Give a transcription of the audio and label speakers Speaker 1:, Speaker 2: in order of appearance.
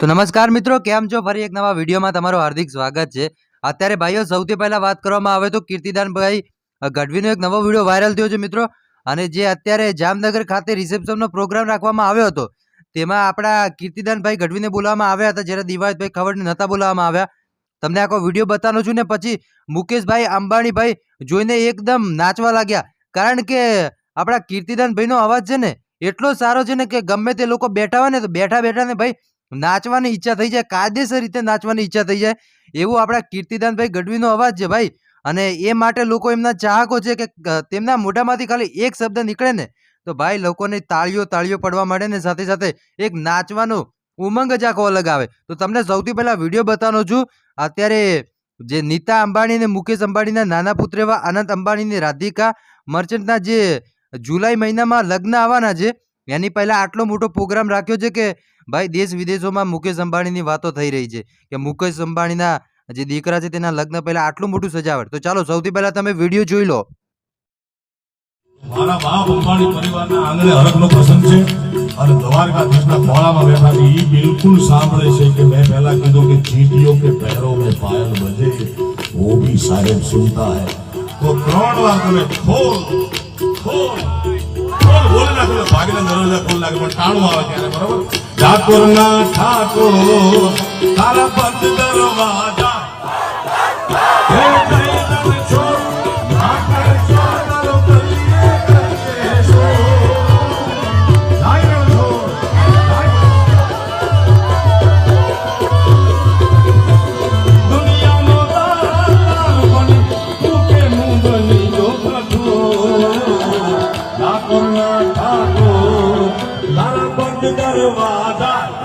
Speaker 1: તો નમસ્કાર મિત્રો, કેમ છો? ફરી એક નવા વિડીયોમાં તમારું હાર્દિક સ્વાગત છે. અત્યારે ભાઈઓ, સૌથી પહેલા વાત કરવામાં આવે તો કીર્તિદાનભાઈ ગઢવીનો એક નવો વીડિયો વાયરલ થયો છે મિત્રો. અને જે અત્યારે જામનગર ખાતે રિસેપ્શનનો પ્રોગ્રામ રાખવામાં આવ્યો હતો, તેમાં આપણા કીર્તિદાનભાઈ ગઢવીને બોલાવવામાં આવ્યા હતા. જ્યારે દિવાળભાઈ ખવડને નહોતા બોલાવવામાં આવ્યા. તમને આખો વીડિયો બતાવવાનો છું ને પછી મુકેશભાઈ અંબાણીભાઈ જોઈને એકદમ નાચવા લાગ્યા. કારણ કે આપણા કીર્તિદાનભાઈનો અવાજ છે ને, એટલો સારો છે ને કે ગમે તે લોકો બેઠા હોય ને તો બેઠા બેઠા ને ભાઈ નાચવાની ઈચ્છા થઈ જાય, કાયદેસર રીતે નાચવાની ઈચ્છા થઈ જાય. એવું આપણા કીર્તિદાનભાઈ ગઢવીનો અવાજ છે ભાઈ. અને એ માટે લોકો એમના ચાહકો છે કે તેમના મોઢામાંથી ખાલી એક શબ્દ નીકળે ને, તો ભાઈ લોકોને તાળીઓ તાળીઓ પડવા માંડે ને સાથે સાથે એક નાચવાનો ઉમંગ જ આખો અલગ આવે. તો તમને સૌથી પહેલાં વીડિયો બતાવવાનો છું. અત્યારે જે નીતા અંબાણી અને મુકેશ અંબાણીના નાના પુત્ર એવા અનંત અંબાણીની રાધિકા મર્ચન્ટના જે જુલાઈ મહિનામાં લગ્ન આવવાના છે એની પહેલાં આટલો મોટો પ્રોગ્રામ રાખ્યો છે કે ભાઈ દેશ વિદેશોમાં મુકેશ અંબાણીની વાતો થઈ રહી છે કે મુકેશ અંબાણીના જે દીકરા છે તેના લગ્ન પહેલાં આટલું મોટું સજાવટ. તો ચાલો સૌથી પહેલાં તમે વીડિયો જોઈ લો.
Speaker 2: મારા બાપ અંબાણી પરિવારના આંગણે હરકનો પ્રસંગ છે અને દ્વારકાધીશના ખોળામાં બેઠા એ બિલકુલ સાંભળે છે કે મેં પહેલા કીધું કે ચીટીઓ કે પહેરો મેં પાયલ બજે. વો ભી સાહેબ સુનતા હૈ. તો ત્રણ વાર તમે ખોલ. ના તમે ભાગીને દરવાજા ખોલ લાગે પણ ટાણું આવે ત્યારે, બરોબર? ઠાકોર, તારા બંધ દરવાજા હે ઠાકોર ઠાકોર તારા બંધ દરવાજા